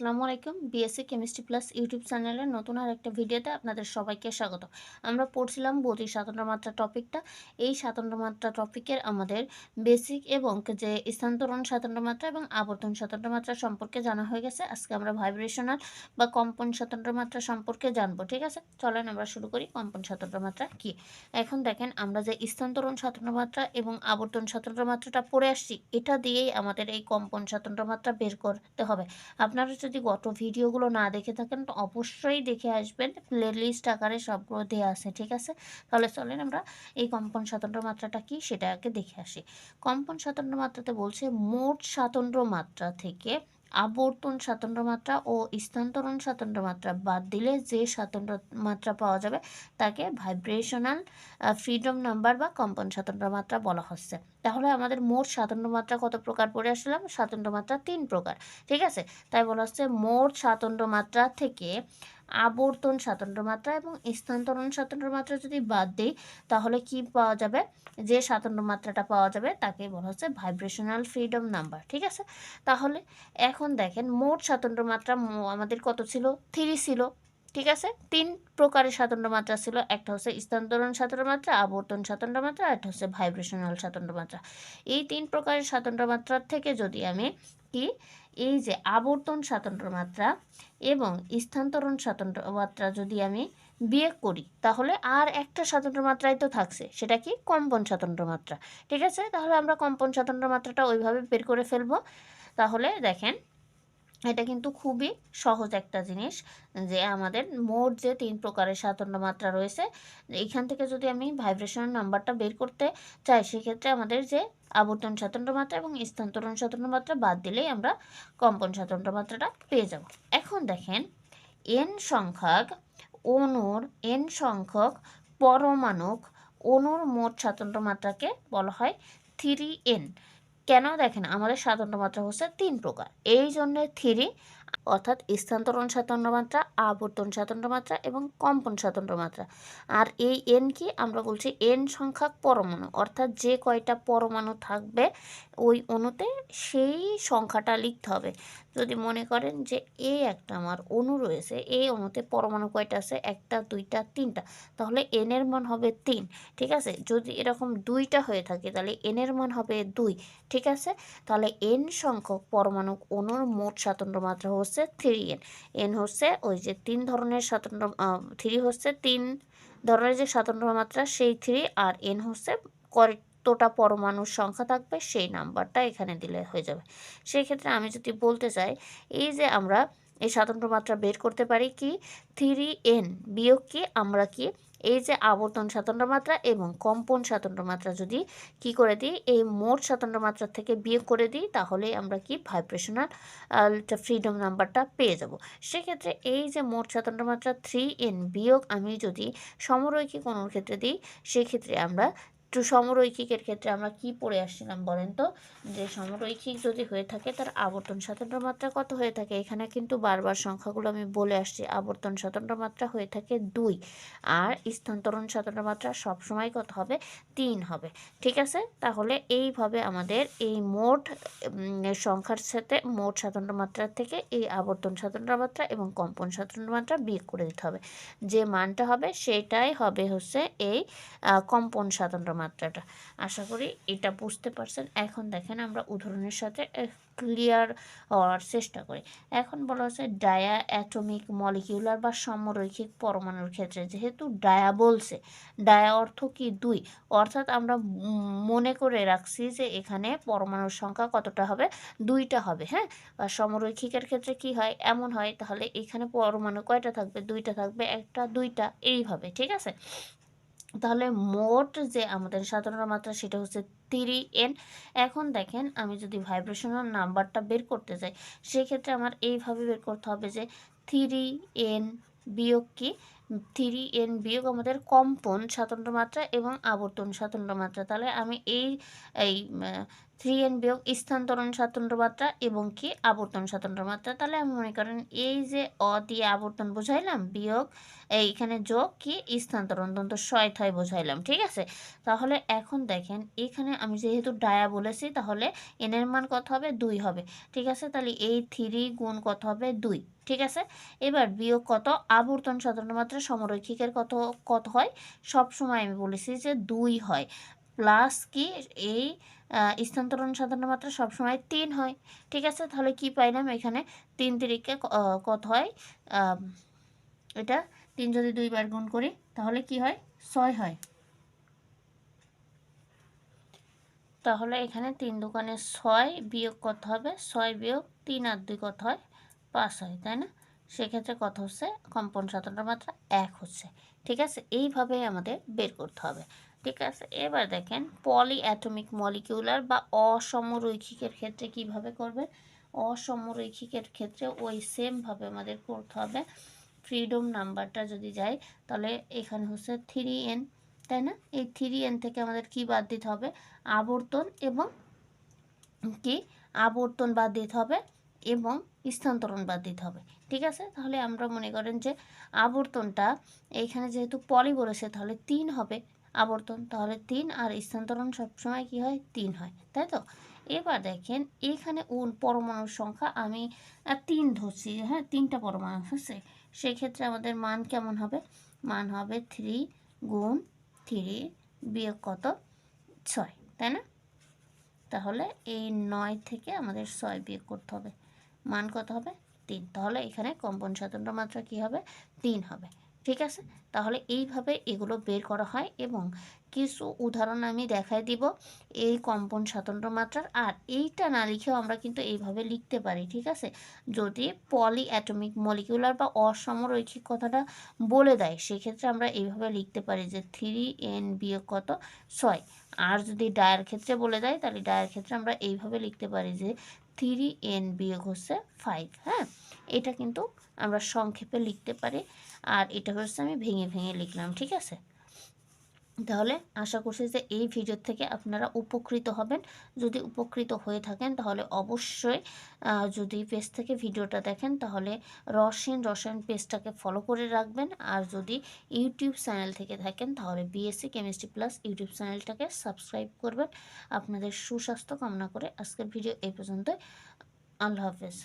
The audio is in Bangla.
আসসালামু আলাইকুম। বিএসসি কেমিস্ট্রি প্লাস ইউটিউব চ্যানেলের নতুন আর একটা ভিডিওতে আপনাদের সবাইকে স্বাগত। আমরা পড়ছিলাম বৌদ্ধি স্বাতন্ত্র মাত্রা টপিকটা এই স্বাতন্ত্র মাত্রা টপিকের আমাদের বেসিক এবং যে স্থানান্তরণ স্বাতন্ত্র মাত্রা এবং আবর্তন স্বাতন্ত্র মাত্রা সম্পর্কে জানা হয়ে গেছে। আজকে আমরা ভাইব্রেশনাল বা কম্পন স্বাতন্ত্র মাত্রা সম্পর্কে জানব, ঠিক আছে? চলেন আমরা শুরু করি কম্পন স্বাতন্ত্র মাত্রা কি? এখন দেখেন আমরা যে স্থানান্তরণ স্বাতন্ত্র মাত্রা এবং আবর্তন স্বাতন্ত্র মাত্রাটা পড়ে আসছি, এটা দিয়েই আমাদের এই কম্পন স্বাতন্ত্র মাত্রা বের করতে হবে। আপনারা যদি গত ভিডিওগুলো না দেখে থাকেন, তো অবশ্যই দেখে আসবেন। প্লে লিস্ট আকারে সবগুলো দেওয়া আছে, ঠিক আছে? তাহলে চলেন আমরা এই কম্পন স্বাতন্ত্র মাত্রাটা কি, সেটা আগে দেখে আসি। কম্পন স্বাতন্ত্র মাত্রাতে বলছে মোট স্বাতন্ত্র মাত্রা থেকে আবর্তন স্বাতন্ত্র মাত্রা ও স্থানান্তরণ স্বাতন্ত্র মাত্রা বাদ দিলে যে স্বাতন্ত্র মাত্রা পাওয়া যাবে, তাকে ভাইব্রেশনাল ফ্রিডম নাম্বার বা কম্পন স্বাতন্ত্র মাত্রা বলা হচ্ছে। তাহলে আমাদের মোট স্বাতন্ত্র মাত্রা কত প্রকার পড়ে আসলাম স্বাতন্ত্র মাত্রা তিন প্রকার, ঠিক আছে? তাই বলা হচ্ছে মোট স্বাতন্ত্র মাত্রা থেকে আবর্তন স্বাতন্ত্র মাত্রা এবং স্থানান্তরণ স্বাতন্ত্র মাত্রা যদি বাদ দিই, তাহলে কি পাওয়া যাবে? যে স্বাতন্ত্র মাত্রাটা পাওয়া যাবে তাকে বলা হচ্ছে ভাইব্রেশনাল ফ্রিডম নাম্বার ঠিক আছে? তাহলে এখন দেখেন মোট স্বাতন্ত্র মাত্রা আমাদের কত ছিল? থ্রি ছিল। ঠিক আছে? তিন প্রকারের স্বাতন্ত্র মাত্রা ছিল। একটা হচ্ছে স্থানান্তরণ স্বাতন্ত্র মাত্রা, আবর্তন স্বাতন্ত্র মাত্রা একটা হচ্ছে ভাইব্রেশনাল স্বাতন্ত্র মাত্রা। এই তিন প্রকারের স্বাতন্ত্র মাত্রার থেকে যদি আমি কি, এই যে আবর্তন স্বাতন্ত্র মাত্রা এবং স্থানান্তরণ স্বাতন্ত্র মাত্রা যদি আমি বিয়োগ করি, তাহলে আর একটা স্বাতন্ত্র মাত্রাই তো থাকছে। সেটা কি? কম্পন স্বাতন্ত্র মাত্রা। ঠিক আছে? তাহলে আমরা কম্পন স্বাতন্ত্র মাত্রাটা ওইভাবে বের করে ফেলব। তাহলে দেখেন এটা কিন্তু খুবই সহজ একটা জিনিস যে আমাদের মোট যে তিন প্রকারের স্বাতন্ত্র মাত্রা রয়েছে এইখান থেকে যদি আমি ভাইব্রেশন নাম্বারটা বের করতে চাই, সেক্ষেত্রে আমাদের যে আবর্তন স্বাতন্ত্র মাত্রা এবং স্থানান্তরণ স্বাতন্ত্র মাত্রা বাদ দিলেই আমরা কম্পন স্বাতন্ত্র মাত্রাটা পেয়ে যাব। এখন দেখেন এন সংখ্যক অনুর এন সংখ্যক পরমাণুক অনুর মোট স্বাতন্ত্র মাত্রাকে বলা হয় থ্রি এন কেন দেখেন? আমাদের সাধারণ মাত্রা হচ্ছে তিন প্রকার। এই জন্য থ্রি অর্থাৎ স্থানান্তরণ স্বাতন্ত্র মাত্রা, আবর্তন স্বাতন্ত্র মাত্রা এবং কম্পন স্বাতন্ত্র মাত্রা। আর এই এন কি? আমরা বলছি এন সংখ্যক পরমাণু। অর্থাৎ যে কয়টা পরমাণু থাকবে ওই অণুতে সেই সংখ্যাটা লিখতে হবে। যদি মনে করেন যে এ একটা আমার অণু রয়েছে এই অণুতে পরমাণু কয়টা আছে? একটা, দুইটা, তিনটা। তাহলে এনের মান হবে তিন, ঠিক আছে? যদি এরকম দুইটা হয়ে থাকে, তাহলে এনের মান হবে দুই, ঠিক আছে? তাহলে এন সংখ্যক পরমাণু অণুর মোট স্বাতন্ত্র মাত্রা হচ্ছে থ্রি এন এন হচ্ছে ওই যে তিন ধরনের স্বাতন্ত্র থ্রি হচ্ছে তিন ধরনের যে স্বাতন্ত্র মাত্রা, সেই থ্রি আর এন হচ্ছে কতটা পরমাণুর সংখ্যা থাকবে, সেই নাম্বারটা এখানে দিলে হয়ে যাবে। সেই ক্ষেত্রে আমি যদি বলতে চাই, এই যে আমরা এই স্বাতন্ত্র মাত্রা বের করতে পারি কি? থ্রি এন বিয়োগ কি? আমরা কি এই যে আবর্তন স্বাতন্ত্র মাত্রা এবং কম্পন স্বাতন্ত্র মাত্রা যদি কি করে দিই, এই মোট স্বাতন্ত্র মাত্রা থেকে বিয়োগ করে দিই, তাহলে আমরা কি ভাইব্রেশনাল ফ্রিডম নাম্বারটা পেয়ে যাব। সেক্ষেত্রে এই যে মোট স্বাতন্ত্র মাত্রা থ্রি এন বিয়োগ আমি যদি সমরৈখিক অনুর ক্ষেত্রে দিই, সেক্ষেত্রে আমরা একটু সমরৈখিকের ক্ষেত্রে আমরা কি পড়ে আসছিলাম বলেন তো? যে সমরৈখিক যদি হয়ে থাকে তার আবর্তন স্বাতন্ত্র মাত্রা কত হয়ে থাকে? এখানে কিন্তু বারবার সংখ্যাগুলো আমি বলে আসছি। আবর্তন স্বাতন্ত্র মাত্রা হয়ে থাকে দুই। আর স্থানান্তরণ স্বাতন্ত্র মাত্রা সবসময় কত হবে? তিন হবে। ঠিক আছে? তাহলে এইভাবে আমাদের এই মোট সংখ্যার সাথে মোট স্বাতন্ত্র মাত্রা থেকে এই আবর্তন স্বাতন্ত্র মাত্রা এবং কম্পন স্বাতন্ত্র মাত্রা বিয়োগ করে দিতে হবে। যে মানটা হবে সেটাই হবে হচ্ছে এই কম্পন স্বাতন্ত্র মাত্রাটা। আশা করি এটা বুঝতে পারছেন। এখন দেখেন আমরা উদাহরণের সাথে ক্লিয়ার হওয়ার চেষ্টা করি। এখন বলা হচ্ছে ডায়া অ্যাটমিক মলিকিউলার বা সমরৈখিক পরমাণুর ক্ষেত্রে যেহেতু ডায়া বলছে ডায়া অর্থ কি দুই? অর্থাৎ আমরা মনে করে রাখছি যে এখানে পরমাণুর সংখ্যা কতটা হবে? দুইটা হবে হ্যাঁ? বা সমরৈখিকের ক্ষেত্রে কি হয়? এমন হয়, তাহলে এখানে পরমাণু কয়টা থাকবে? দুইটা থাকবে, একটা, দুইটা, এইভাবে, ঠিক আছে? তাহলে মোট যে আমাদের সাধারণ মাত্রা সেটা হচ্ছে থ্রি এন এখন দেখেন আমি যদি ভাইব্রেশনের নাম্বারটা বের করতে চাই সেক্ষেত্রে আমার এইভাবে বের করতে হবে যে থ্রি এন বিয়োগ কি? থ্রি এন বিয়োগ আমাদের কম্পন স্বাতন্ত্র মাত্রা এবং আবর্তন স্বাতন্ত্র মাত্রা। তাহলে আমি এই এই থ্রি এন বিয়োগ স্থানান্তরণ স্বাতন্ত্র মাত্রা এবং কি আবর্তন স্বাতন্ত্র মাত্রা। তাহলে আমি মনে করেন এই যে অ দিয়ে আবর্তন বোঝাইলাম, বিয়োগ এইখানে যোগ কি স্থানান্তরণ দন্ত ছয় থয় বোঝাইলাম, ঠিক আছে? তাহলে এখন দেখেন এখানে আমি যেহেতু ডায়া বলেছি, তাহলে এনের মান কত হবে? দুই হবে, ঠিক আছে? তাহলে এই থ্রি গুণ কত হবে? দুই, ঠিক আছে? এবার বিয়োগ কত? আবর্তন সাধারণ মাত্রা সমরৈখিকের কত কত হয়? সব সময় আমি বলেছি যে দুই হয়, প্লাস কি এই স্থানান্তরণ সাধারণ মাত্রা সবসময় তিন হয়। ঠিক আছে? তাহলে কি পাইলাম এখানে? তিন তিরিকে কত হয়? এটা তিন যদি দুইবার গুণ করি, তাহলে কি হয়? ছয় হয়। তাহলে এখানে তিন দোকানে ছয় বিয়োগ কত হবে? ছয় বিয়োগ তিন আর দুই কত হয়? পাঁচ হয়, তাই না? সেক্ষেত্রে কত হচ্ছে? কম্পন সাধারণ মাত্রা এক হচ্ছে। ঠিক আছে? এইভাবেই আমাদের বের করতে হবে। ঠিক আছে, এবার দেখেন পলি অ্যাটমিক মলিকিউলার বা অসমরৈখিকের ক্ষেত্রে কীভাবে করবে? অসমরৈখিকের ক্ষেত্রে ওই সেমভাবে আমাদের করতে হবে। ফ্রিডম নাম্বারটা যদি যায়, তাহলে এখানে হচ্ছে থ্রি এন তাই না? এই থ্রি এন থেকে আমাদের কি বাদ দিতে হবে? আবর্তন এবং কি? আবর্তন বাদ দিতে হবে এবং স্থানান্তরণ বাদ দিতে হবে। ঠিক আছে? তাহলে আমরা মনে করেন যে আবর্তনটা এইখানে যেহেতু পলি বলেছে, তাহলে তিন হবে। আবর্তন, তাহলে তিন আর স্থানান্তরণ সবসময় কি হয়? তিন হয়, তাই তো? এবার দেখেন, এখানে উন পরমাণুর সংখ্যা আমি তিন ধরছি হ্যাঁ তিনটা পরমাণু হচ্ছে সেক্ষেত্রে আমাদের মান কেমন হবে? মান হবে থ্রি গুণ থ্রি বিয়োগ কত? ছয়, তাই না? তাহলে এই নয় থেকে আমাদের ছয় বিয়োগ করতে হবে। মান কত হবে? তিন। তাহলে এখানে কম্পন স্বাতন্ত্র মাত্রা কী হবে? তিন হবে। ঠিক আছে? তাহলে এইভাবে এগুলো বের করা হয় এবং কিছু উদাহরণ আমি দেখাই দিব এই কম্পন স্বাতন্ত্র মাত্রার। আর এইটা না লিখেও আমরা কিন্তু এইভাবে লিখতে পারি, ঠিক আছে? যদি পলি অ্যাটমিক মলিকিউলার বা অসমরৈখিক কথাটা বলে দেয়, সেক্ষেত্রে আমরা এইভাবে লিখতে পারি যে থ্রি এন বিয়োগ কত? ছয়। আর যদি ডায়ের ক্ষেত্রে বলে দেয়, তাহলে ডায়ের ক্ষেত্রে আমরা এইভাবে লিখতে পারি যে থ্রি এন বিয়োগ হচ্ছে ফাইভ হ্যাঁ? এটা কিন্তু আমরা সংক্ষেপে লিখতে পারি। আর এটা হচ্ছে আমি ভেঙে ভেঙে লিখলাম, ঠিক আছে? তাহলে আশা করছি যে এই ভিডিও থেকে আপনারা উপকৃত হবেন। যদি উপকৃত হয়ে থাকেন, তাহলে অবশ্যই যদি পেজ থেকে ভিডিওটা দেখেন, তাহলে রসায়ন রসায়ন পেজটাকে ফলো করে রাখবেন। আর যদি ইউটিউব চ্যানেল থেকে থাকেন, তাহলে বিএসসি কেমিস্ট্রি প্লাস ইউটিউব চ্যানেলটাকে সাবস্ক্রাইব করবেন। আপনাদের সুস্বাস্থ্য কামনা করে আজকের ভিডিও এই পর্যন্ত আল্লাহ হাফেজ।